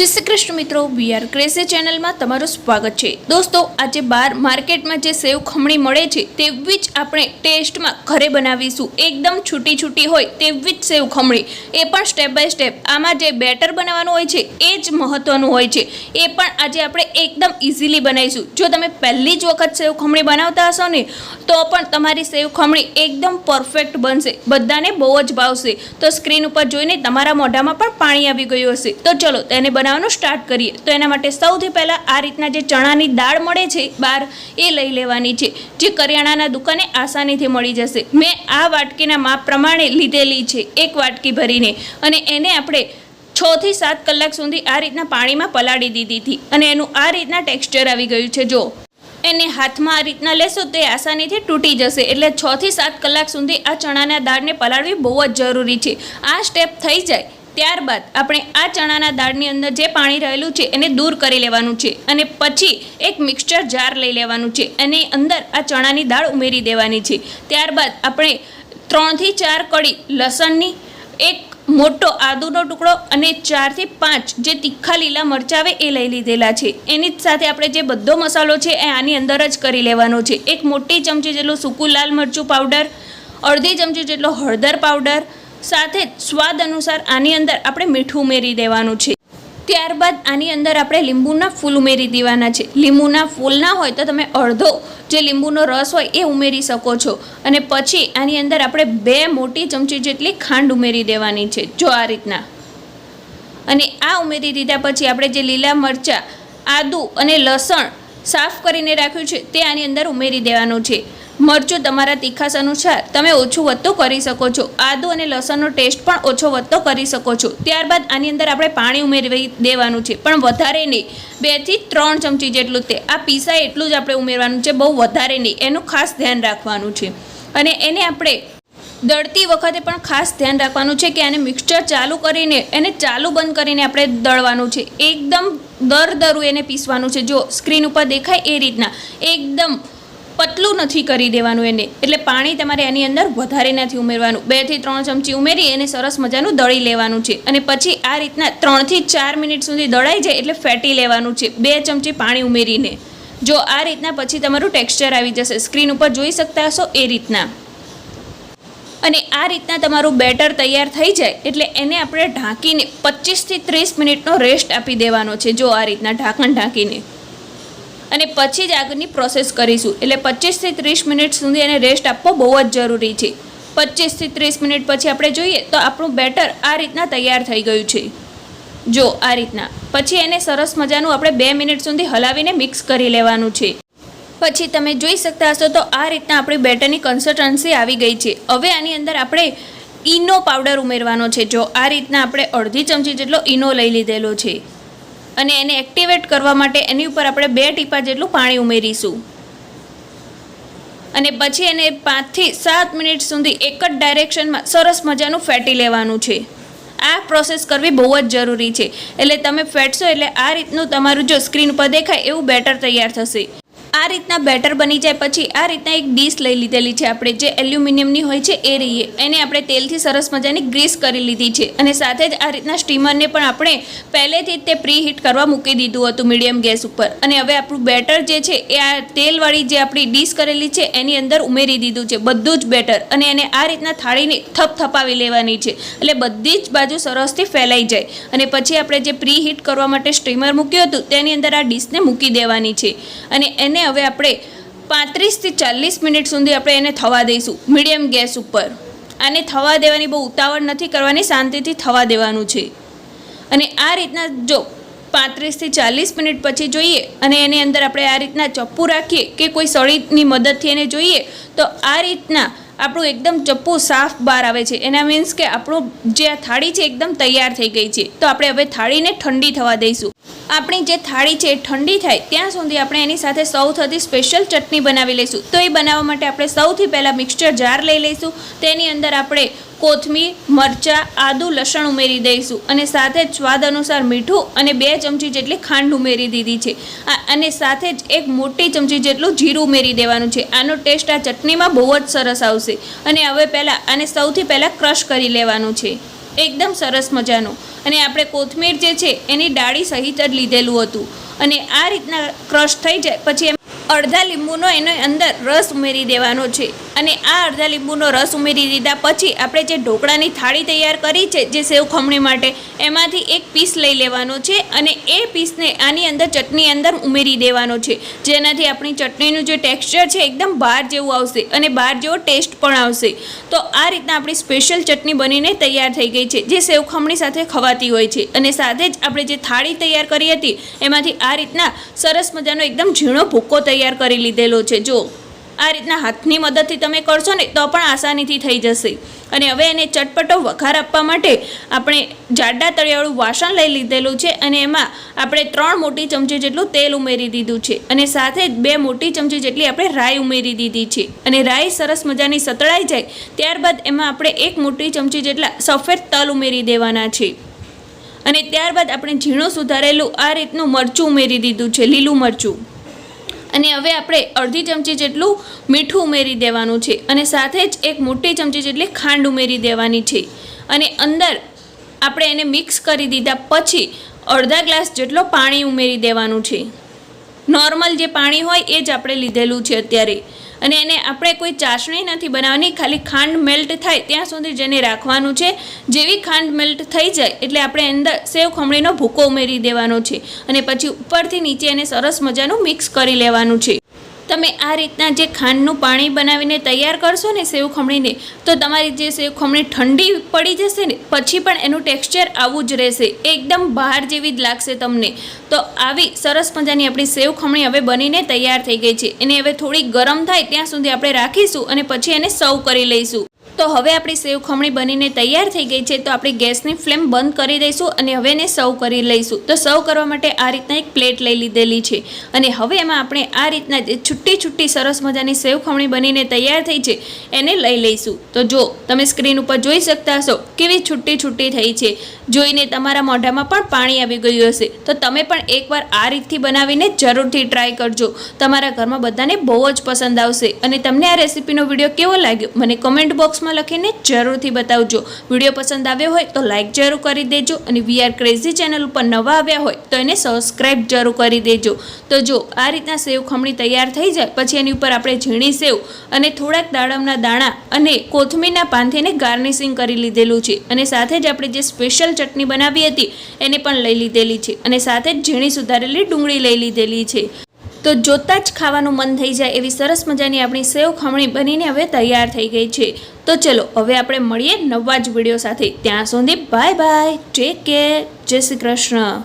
જય શ્રી કૃષ્ણ મિત્રો VR crazy ચેનલમાં તમારું સ્વાગત છે. દોસ્તો, આજે બહાર માર્કેટમાં જે સેવ ખમણી મળે છે, તેવી જ આપણે ટેસ્ટમાં ઘરે બનાવીશું. એકદમ છૂટી છૂટી હોય તેવી જ સેવ ખમણી. એ પણ સ્ટેપ બાય સ્ટેપ આમાં જે બેટર બનાવવાનું હોય છે, એ જ મહત્ત્વનું હોય છે. એ પણ આજે આપણે એકદમ ઇઝીલી બનાવીશું. જો તમે પહેલી જ વખત સેવ ખમણી બનાવતા હશો ને, તો પણ તમારી સેવ ખમણી એકદમ પરફેક્ટ બનશે. બધાને બહુ જ ભાવશે. તો સ્ક્રીન ઉપર જોઈને તમારા મોઢામાં પણ પાણી આવી ગયું હશે. તો ચલો, તેને બનાવવાનું સ્ટાર્ટ કરીએ. તો એના માટે સૌથી પહેલાં આ રીતના જે ચણાની દાળ મળે છે, બહાર એ લઈ લેવાની છે, જે કરિયાણાના દુકાને આસાનીથી મળી જશે. મેં આ વાટકીના માપ પ્રમાણે લીધેલી છે, એક વાટકી ભરીને. અને એને આપણે છ થી સાત કલાક સુધી આ રીતના પાણીમાં પલાળી દીધી હતી અને એનું આ રીતના ટેક્સચર આવી ગયું છે. જો એને હાથમાં આ રીતના લેશો તો આસાનીથી તૂટી જશે. એટલે છ થી સાત કલાક સુધી આ ચણાના દાળને પલાળવી બહુ જ જરૂરી છે. આ સ્ટેપ થઈ જાય ત્યારબાદ આપણે આ ચણાના દાળની અંદર જે પાણી રહેલું છે એને દૂર કરી લેવાનું છે અને પછી એક મિક્સચર જાર લઈ લેવાનું છે એની અંદર આ ચણાની દાળ ઉમેરી દેવાની છે. ત્યારબાદ આપણે ત્રણથી ચાર કળી લસણની એક મોટો આદુનો ટુકડો અને ચારથી પાંચ જે તીખા લીલા મરચાં આવે એ લઈ લીધેલા છે. એની જ સાથે આપણે જે બધો મસાલો છે એ આની અંદર જ કરી લેવાનો છે. એક મોટી ચમચી જેટલું સૂકું લાલ મરચું પાવડર અડધી ચમચી જેટલો હળદર પાવડર સાથે સ્વાદ અનુસાર આની અંદર આપણે મીઠું ઉમેરી દેવાનું છે. ત્યારબાદ આની અંદર આપણે લીંબુના ફૂલ ઉમેરી દેવાના છે. લીંબુના ફૂલ ના હોય તો તમે અડધો જે લીંબુનો રસ હોય એ ઉમેરી શકો છો. અને પછી આની અંદર આપણે બે મોટી ચમચી જેટલી ખાંડ ઉમેરી દેવાની છે, જો આ રીતના. અને આ ઉમેરી દીધા પછી આપણે જે લીલા મરચાં, આદું અને લસણ સાફ કરીને રાખ્યું છે, તે આની અંદર ઉમેરી દેવાનું છે. મરચું તમારા તીખાસ અનુસાર તમે ઓછું વધતું કરી શકો છો. આદુ અને લસણનો ટેસ્ટ પણ ઓછો વધતો કરી શકો છો. ત્યારબાદ આની અંદર આપણે પાણી ઉમેરવી દેવાનું છે. પણ વધારે નહીં. બેથી ત્રણ ચમચી જેટલું તે આ પીસાય એટલું જ આપણે ઉમેરવાનું છે. બહુ વધારે નહીં. એનું ખાસ ધ્યાન રાખવાનું છે. અને એને આપણે દળતી વખતે પણ ખાસ ધ્યાન રાખવાનું છે કે આને મિક્સચર ચાલુ કરીને, એને ચાલુ બંધ કરીને આપણે દળવાનું છે. એકદમ દર દરું એને પીસવાનું છે. જો સ્ક્રીન ઉપર દેખાય એ રીતના. એકદમ પતલું નથી કરી દેવાનું એને. એટલે પાણી તમારે એની અંદર વધારે નથી ઉમેરવાનું. બેથી ત્રણ ચમચી ઉમેરી એને સરસ મજાનું દળી લેવાનું છે. અને પછી આ રીતના ત્રણથી ચાર મિનિટ સુધી દળાઈ જાય એટલે ફેટી લેવાનું છે. બે ચમચી પાણી ઉમેરીને. જો આ રીતના પછી તમારું ટેક્સચર આવી જશે. સ્ક્રીન ઉપર જોઈ શકતા હશો એ રીતના. અને આ રીતના તમારું બેટર તૈયાર થઈ જાય એટલે એને આપણે ઢાંકીને પચીસથી ત્રીસ મિનિટનો રેસ્ટ આપી દેવાનો છે. જો આ રીતના ઢાંકણ ઢાંકીને. અને પછી જ આગળની પ્રોસેસ કરીશું. એટલે પચીસથી ત્રીસ મિનિટ સુધી એને રેસ્ટ આપવો બહુ જ જરૂરી છે. પચીસથી ત્રીસ મિનિટ પછી આપણે જોઈએ તો આપણું બેટર આ રીતના તૈયાર થઈ ગયું છે. જો આ રીતના. પછી એને સરસ મજાનું આપણે બે મિનિટ સુધી હલાવીને મિક્સ કરી લેવાનું છે. પછી તમે જોઈ શકતા હશો તો આ રીતના આપણી બેટરની કન્સિસ્ટન્સી આવી ગઈ છે. હવે આની અંદર આપણે ઈનો પાવડર ઉમેરવાનો છે. જો આ રીતના આપણે અડધી ચમચી જેટલો ઈનો લઈ લીધેલો છે. અને એને એક્ટિવેટ કરવા માટે એની ઉપર આપણે બે ટીપા જેટલું પાણી ઉમેરીશું. અને પછી એને પાંચથી સાત મિનિટ સુધી એક જ ડાયરેક્શનમાં સરસ મજાનું ફેટી લેવાનું છે. આ પ્રોસેસ કરવી બહુ જ જરૂરી છે. એટલે તમે ફેટશો એટલે આ રીતનું તમારું જો સ્ક્રીન પર દેખાય, એવું બેટર તૈયાર થશે. આ રીતના બેટર બની જાય પછી આ રીતના એક ડીશ લઈ લીધેલી છે આપણે, જે એલ્યુમિનિયમની હોય છે એ રહીએ. એને આપણે તેલથી સરસ મજાની ગ્રીસ કરી લીધી છે. અને સાથે જ આ રીતના સ્ટીમરને પણ આપણે પહેલેથી જ તે પ્રી હીટ કરવા મૂકી દીધું હતું મીડિયમ ગેસ ઉપર. અને હવે આપણું બેટર જે છે એ આ તેલવાળી જે આપણી ડીશ કરેલી છે એની અંદર ઉમેરી દીધું છે. બધું જ બેટર. અને એને આ રીતના થાળીને થપથપાવી લેવાની છે. એટલે બધી જ બાજુ સરસથી ફેલાઈ જાય. અને પછી આપણે જે પ્રી હીટ કરવા માટે સ્ટીમર મૂક્યું હતું તેની અંદર આ ડીશને મૂકી દેવાની છે. અને એને હવે આપણે પાંત્રીસથી ચાલીસ મિનિટ સુધી આપણે એને થવા દઈશું, મીડિયમ ગેસ ઉપર. આને થવા દેવાની બહુ ઉતાવળ નથી કરવાની, શાંતિથી થવા દેવાનું છે. અને આ રીતના જો પાંત્રીસથી ચાલીસ મિનિટ પછી જોઈએ અને એની અંદર આપણે આ રીતના ચપ્પુ રાખીએ કે કોઈ સળીની મદદથી એને જોઈએ, તો આ રીતના આપણું એકદમ ચપ્પુ સાફ બહાર આવે છે. એના મીન્સ કે આપણું જે આ થાળી છે એકદમ તૈયાર થઈ ગઈ છે. તો આપણે હવે થાળીને ઠંડી થવા દઈશું. આપણી જે થાળી છે ઠંડી થાય, ત્યાં સુધી આપણે એની સાથે સૌ થતી સ્પેશિયલ ચટણી બનાવી લઈશું. તો એ બનાવવા માટે આપણે સૌથી પહેલાં મિક્સચર જાર લઈ લઈશું, તેની અંદર આપણે કોથમીર, મરચાં, આદુ, લસણ ઉમેરી દઈશું અને સાથે જ સ્વાદ અનુસાર મીઠું અને બે ચમચી જેટલી ખાંડ ઉમેરી દીધી છે. અને સાથે જ એક મોટી ચમચી જેટલું જીરું ઉમેરી દેવાનું છે. આનો ટેસ્ટ આ ચટણીમાં બહુ જ સરસ આવશે. અને હવે પહેલાં આને સૌથી પહેલાં ક્રશ કરી લેવાનું છે. એકદમ સરસ મજાનું. અને આપણે કોથમીર જે છે, એની ડાળી સહિત જ લીધેલું હતું. અને આ રીતના ક્રશ થઈ જાય, પછી એમ અડધા લીંબુનો એનો અંદર રસ ઉમેરી દેવાનો છે. અને આ અડધા લીંબુનો રસ ઉમેરી દીધા પછી આપણે જે ઢોકળાની થાળી તૈયાર કરી છે, જે સેવ ખમણી માટે, એમાંથી એક પીસ લઈ લેવાનો છે અને એ પીસને આની અંદર ચટણી અંદર ઉમેરી દેવાનો છે. જેનાથી આપણી ચટણીનું જે ટેક્સચર છે, એકદમ બહાર જેવું આવશે અને બહાર જેવો ટેસ્ટ પણ આવશે. તો આ રીતના આપણી સ્પેશિયલ ચટણી બનીને તૈયાર થઈ ગઈ છે, જે સેવ ખમણી સાથે ખવાતી હોય છે. અને સાથે જ આપણે જે થાળી તૈયાર કરી હતી, એમાંથી આ રીતના સરસ મજાનો એકદમ ઝીણો ભૂક્કો તૈયાર કરી લીધેલો છે. જો આ રીતના હાથની મદદથી તમે કરશો ને તો પણ આસાનીથી થઈ જશે. અને હવે એને ચટપટો વઘાર આપવા માટે આપણે જાડા તળિયાવાળું વાસણ લઈ લીધેલું છે અને એમાં આપણે ત્રણ મોટી ચમચી જેટલું તેલ ઉમેરી દીધું છે અને સાથે જ બે મોટી ચમચી જેટલી આપણે રાઈ ઉમેરી દીધી છે. અને રાઈ સરસ મજાની સતળાઈ જાય ત્યારબાદ એમાં આપણે એક મોટી ચમચી જેટલા સફેદ તલ ઉમેરી દેવાના છે. અને ત્યારબાદ આપણે ઝીણું સુધારેલું આ રીતનું મરચું ઉમેરી દીધું છે, લીલું મરચું. અને હવે આપણે અડધી ચમચી જેટલું મીઠું ઉમેરી દેવાનું છે અને સાથે જ એક મોટી ચમચી જેટલી ખાંડ ઉમેરી દેવાની છે. અને અંદર આપણે એને મિક્સ કરી દીધા પછી અડધા ગ્લાસ જેટલો પાણી ઉમેરી દેવાનું છે. નોર્મલ જે પાણી હોય એ જ આપણે લીધેલું છે અત્યારે. અને એને આપણે કોઈ ચાસણી નથી બનાવવાની, ખાલી ખાંડ મેલ્ટ થાય ત્યાં સુધી જેને રાખવાનું છે. જેવી ખાંડ મેલ્ટ થઈ જાય એટલે આપણે અંદર સેવ ખમણીનો ભૂકો ઉમેરી દેવાનો છે અને પછી ઉપરથી નીચે એને સરસ મજાનું મિક્સ કરી લેવાનું છે. તમે આ રીતના જે ખાંડનું પાણી બનાવીને તૈયાર કરશો ને સેવ ખમણીને, તો તમારી જે સેવ ખમણી ઠંડી પડી જશે ને, પછી પણ એનું ટેક્સચર આવું જ રહેશે, એકદમ બહાર જેવી જ લાગશે તમને. તો આવી સરસ મજાની આપણી સેવ ખમણી હવે બનીને તૈયાર થઈ ગઈ છે. એને હવે થોડી ગરમ થાય ત્યાં સુધી આપણે રાખીશું અને પછી એને સર્વ કરી લઈશું. તો હવે આપણી સેવ ખમણી બનીને તૈયાર થઈ ગઈ છે, તો આપણે ગેસની ફ્લેમ બંધ કરી દઈશું અને હવે એને સર્વ કરી લઈશું. તો સર્વ કરવા માટે આ રીતના એક પ્લેટ લઈ લીધેલી છે અને હવે એમાં આપણે આ રીતના જે છુટ્ટી છુટ્ટી સરસ મજાની સેવ ખમણી બનીને તૈયાર થઈ છે, એને લઈ લઈશું. તો જો તમે સ્ક્રીન ઉપર જોઈ શકતા હશો કેવી છુટ્ટી છુટ્ટી થઈ છે, જોઈને તમારા મોઢામાં પણ પાણી આવી ગયું હશે. તો તમે પણ એકવાર આ રીતથી બનાવીને જરૂરથી ટ્રાય કરજો. તમારા ઘરમાં બધાને બહુ જ પસંદ આવશે. અને તમને આ રેસીપીનો વીડિયો કેવો લાગ્યો, મને કમેન્ટ બોક્સમાં લખીને જરૂરથી બતાવજો. વીડિયો પસંદ આવ્યો હોય તો લાઇક જરૂર કરી દેજો અને વી આર ક્રેઝી ચેનલ ઉપર નવા આવ્યા હોય તો એને સબસ્ક્રાઈબ જરૂર કરી દેજો. તો જો આ રીતના સેવ ખમણી તૈયાર થઈ જાય, પછી એની ઉપર આપણે ઝીણી સેવ અને થોડાક દાડમના દાણા અને કોથમીરના પાંથીને ગાર્નિશિંગ કરી લીધેલું છે. અને સાથે જ આપણે જે સ્પેશિયલ ચટણી બનાવી હતી, એને પણ લઈ લીધેલી છે. અને સાથે જ ઝીણી સુધારેલી ડુંગળી લઈ લીધેલી છે. તો જોતાં જ ખાવાનું મન થઈ જાય એવી સરસ મજાની આપણી સેવ ખમણી બનીને હવે તૈયાર થઈ ગઈ છે. તો ચલો, હવે આપણે મળીએ નવા જ વીડિયો સાથે. ત્યાં સુધી બાય બાય, ટેક કેર, જય શ્રી કૃષ્ણ.